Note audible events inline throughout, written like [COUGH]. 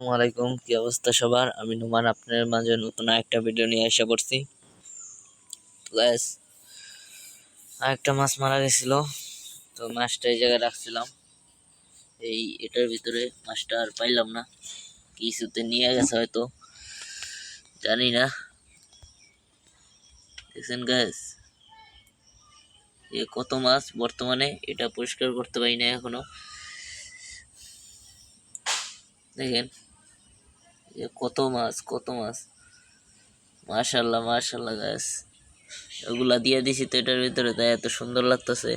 আলাইকুম, কি অবস্থা সবার? আমি নুমান আপনার মাঝে নতুন একটা ভিডিও নিয়ে আসা করছি। প্লাস আরেকটা মাছ মারা গেছিল, তো মাছটা এই জায়গায় রাখছিলাম। এই এটার ভিতরে মাছটা আর পাইলাম না, কিছুতে নিয়ে গেছে হয়তো, জানি না। দেখছেন গ্যাস এ কত মাছ বর্তমানে, এটা পরিষ্কার করতে পারি না এখনও। দেখেন কত মাছ কত মাছ? মাশাল্লাহ মাশাল্লাহ গাছ ওগুলা দিয়ে দিছি তো এটার ভিতরে, তাই এত সুন্দর লাগতেছে।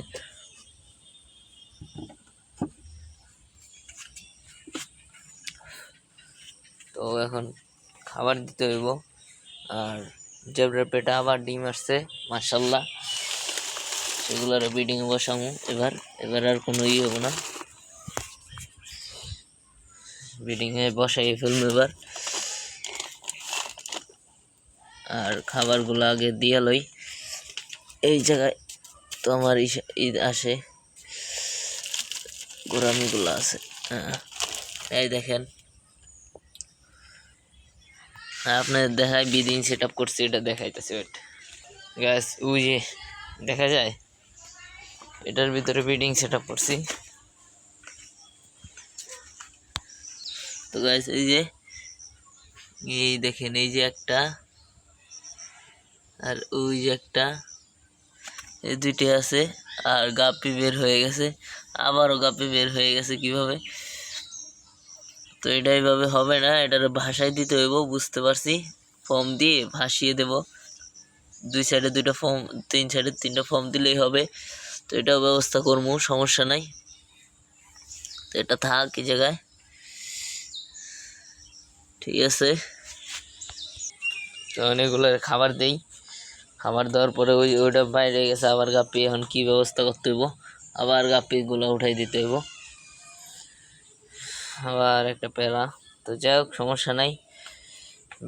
তো এখন খাবার দিতে হইব। আর জেবরার পেটে আবার ডিম আসছে, মাশাল্লাহ। সেগুলোর বিডিং বসামু, এবার এবার আর কোনো ই হব না। বিডিং এ বসাই ফেলব এবার। আর খাবারগুলো আগে দিয়ে লই। এই জায়গায় তো আমার ঈদ আসে। গোরামিগুলো আছে। হ্যাঁ। এই দেখেন। হ্যাঁ আপনার দেখায় বিদিন সেট আপ করছি, এটা দেখাইতেছে ওয়েট গ্যাস ওই যে, দেখা যায়? এটার ভিতরে বিডিং সেট আপ করছি। তো গাইস এই যে, এই দেখেন, এই যে একটা আর ওই যে একটা এই দুইটি আছে, আর গাপি বের হয়ে গেছে। আবারও গাপি বের হয়ে গেছে কীভাবে? তো এটা এইভাবে হবে না, এটার ভাষায় দিতে হইব, বুঝতে পারছি। ফর্ম দিয়ে ভাসিয়ে দেব। দুই সাইডে দুইটা ফর্ম, তিন সাইডে তিনটা ফর্ম দিলেই হবে। তো এটাও ব্যবস্থা করব, সমস্যা নাই। তো এটা থাক এই জায়গায়। ঠিক আছে। তো অনেকগুলো খাবার দেই। খাবার দেওয়ার পরে ওই ওইটা বাইরে গেছে, আবার গাপ্পি, এখন কি ব্যবস্থা করতে হইব? আবার গাপ্পিগুলো উঠাই দিতে হইব। আবার একটা প্যারা তো যাই হোক, সমস্যা নাই।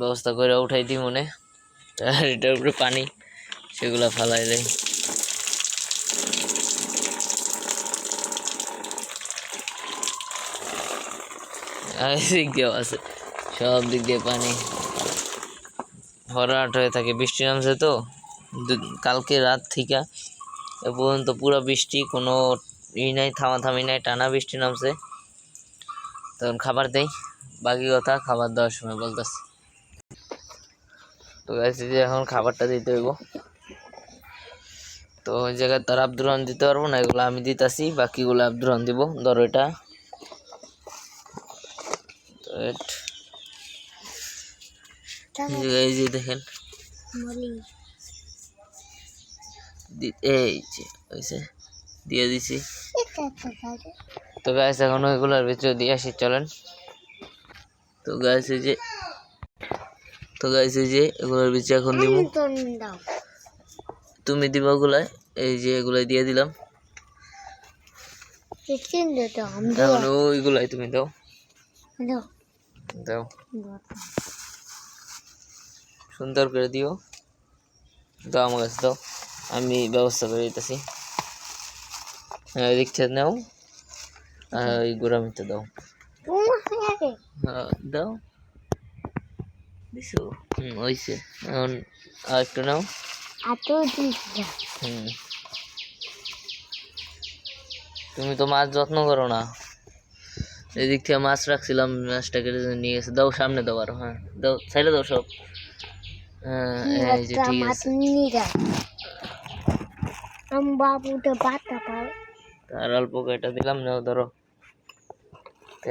ব্যবস্থা করে উঠাই দিই মনে। আর এটার উপরে পানি, সেগুলো ফালাই দেয় এদিক দিয়েও আছে সব দিক দিয়ে পানি। ভরাট হয়ে থাকে, বৃষ্টি নামছে তো। কালকে রাত থেকে এ পর্যন্ত পুরো বৃষ্টি, কোনো ই নাই, থামাথামি নাই, টানা বৃষ্টি নামছে। তখন খাবার দেই, বাকি কথা খাবার দেওয়ার সময় বলতেছে। তো গাইছে যে এখন খাবারটা দিতে হইব। তো ওই জায়গায় তার আব্দুর রহমান দিতে পারব, না এগুলো আমি দিতেছি, বাকিগুলো আব্দুর রহমান দিব ধরো এটা এই যে- দেখেন। এই যে হয়েছে দিয়ে দিছি। তো গাছ এখন ওইগুলোর ভিতরে দিয়ে আসি চলেন। তো গাছ এই যে তো গাছ এই যে এগুলোর ভিতরে এখন দিব তুমি দিবা ওগুলায় এই যে এগুলাই দিয়ে দিলাম। এখন ওইগুলাই তুমি দাও। দাও। সুন্দর করে দিও। দাও আমার কাছে দাও। আমি ব্যবস্থা করে দিতেছি। হ্যাঁ এদিক থেকে নাও। আর ওই গোড়ামিতে দাও। হ্যাঁ, দাও। দিছো? হুম ওইছে এখন আর একটু নাও। হুম। তুমি তো মাছ যত্ন করো না। এদিক থেকে মাছ রাখছিলাম মাছটাকে নিয়ে গেছে। দাও সামনে দাও আরও হ্যাঁ। দাও সাইডে দাও সব। হ্যাঁ এই যে ঠিক আছে। বাবুটা বাতা পাও আর অল্প কয়টা দিলাম নাও ধরো।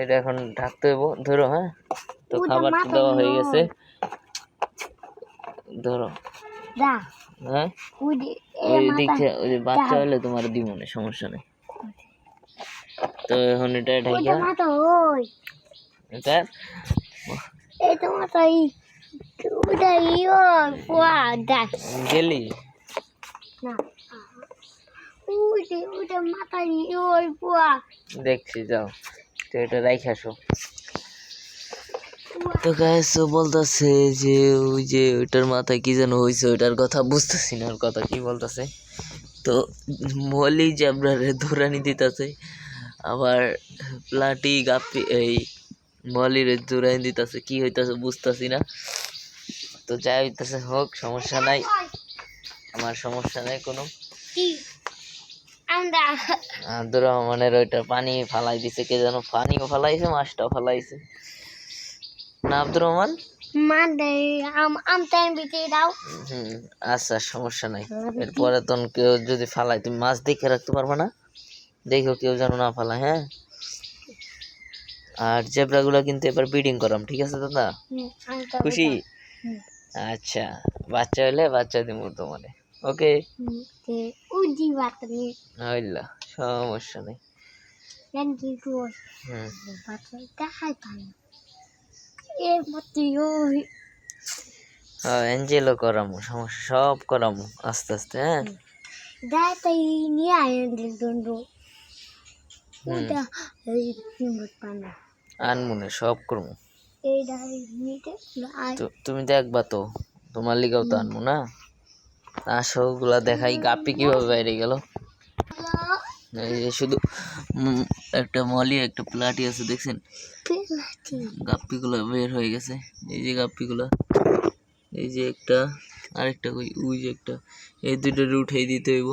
এটা এখন ঢাকতে হইব ধরো হ্যাঁ? তো খাবার তো দেওয়া হয়ে গেছে। ধরো। দা হ্যাঁ? ওই দিক ওই যে বাচ্চা হলে তোমার দিব না সমস্যা নেই। তো এখন এটা ঢাকিয়া এটা? এটা মাথা ই ওটা দাস গেলি? না। ওটা মাথা ইও পোয়া দেখছি যাও। তো এটা রাইখে আসো। তো ও বলতেছে যে ওই যে ওইটার মাথায় কি যেন হয়েছে ওইটার কথা বুঝতেছি না ওর কথা কি বলতেছে। তো মলি জ্যাবরারে ধরানি দিতেছে আবার প্লাটি গাপি এই মলির জোরাই দিতেছে কি হইতাছে বুঝতেছি না। তো যাই হইতাছে হোক সমস্যা নাই। আমার সমস্যা নাই কোনো। আব্দুর রহমানের ওইটা পানি ফালাই দিছে কে যেন পানিও ফালাইছে মাছটাও ফালাইছে। না আব্দুর রহমান? হুম আচ্ছা সমস্যা নাই। এরপরে তখন কেউ যদি ফালায় তুমি মাছ দেখে রাখতে পারবে না? দেখো কেউ যেন না ফালায় হ্যাঁ? আর জেব্রাগুলো কিন্তু এবার ব্রিডিং করাম ঠিক আছে দাদা? খুশি? আচ্ছা বাচ্চা হলে বাচ্চা দিব তোমারে। ওকে উজি বাতনি হইলা সমস্যা নেই। নাকি কো হুম। বাতনি দেখাই পাই এ মতি ওই। হ্যাঁ এঞ্জেলও করামু সমস্যা সব করামু আস্তে আস্তে হ্যাঁ? দাতাই নিয়ে আয়েন দন্ডো হুম। ওটা এই নিমত পানা আনমুনে সব করমু। এই দাই নিতে তো তুমি দেখবা তো তোমার লিগাও তো আনমু না? আসো গুলা দেখাই গাপি কীভাবে বাইরে গেল? শুধু একটা মলি একটা প্লাটি আছে দেখছেন? গাপ্পিগুলো বের হয়ে গেছে। এই যে গাপ্পিগুলো এই যে একটা আরেকটা কই ওই যে একটা। এই দুইটা উঠাই দিতে হইব।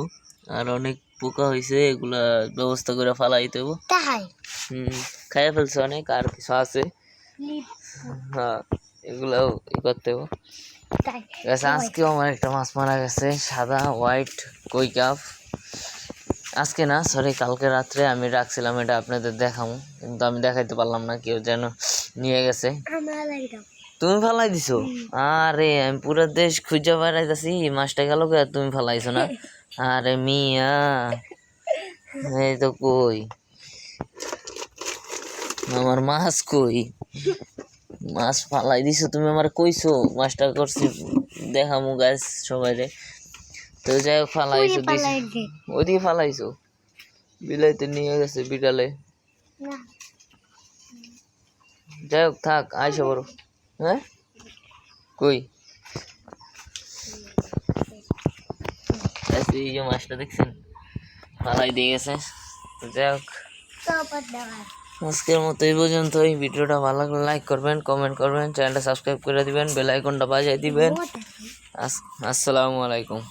আর অনেক পোকা হয়েছে এগুলা ব্যবস্থা করে ফালাইতে হইব। তাই? হুম খাইয়া ফেলছে অনেক আর কিছু আছে। হ্যাঁ এগুলাও করতে হইব। গেছে আজকেও আমার একটা মাছ মারা গেছে সাদা হোয়াইট কই কাপ। আজকে না সরি কালকে রাত্রে আমি রাখছিলাম এটা আপনাদের দেখাবো কিন্তু আমি দেখাইতে পারলাম না কেউ যেন নিয়ে গেছে। তুমি ফালাই দিছো? আরে আমি পুরো দেশ খুঁজে বেড়াইতেছি মাছটা গেল কে তুমি ফালাইছো না? [LAUGHS] আরে মিয়া এই তো কই? আমার মাছ কই? [LAUGHS] মাছ ফালাই দিছো তুমি আমার কইছো মাছটা করছি দেখামু গাছ সবাই রে তো যাই হোক ফালাইছো ওইদিকে ফালাইছো? বিলাইতে নিয়ে গেছে বিকালে না। যাই হোক থাক আইসো বড়। হ্যাঁ? কই? এই যে- মাছটা দেখছেন? ফালাই দিয়ে গেছে। তো যাই হোক। আজকের মতো এই পর্যন্ত এই ভিডিওটা ভালো লাগলে লাইক করবেন কমেন্ট করবেন চ্যানেলটা সাবস্ক্রাইব করে দিবেন বেল আইকনটা বাজাই দিবেন। আস- আসসালামু আলাইকুম।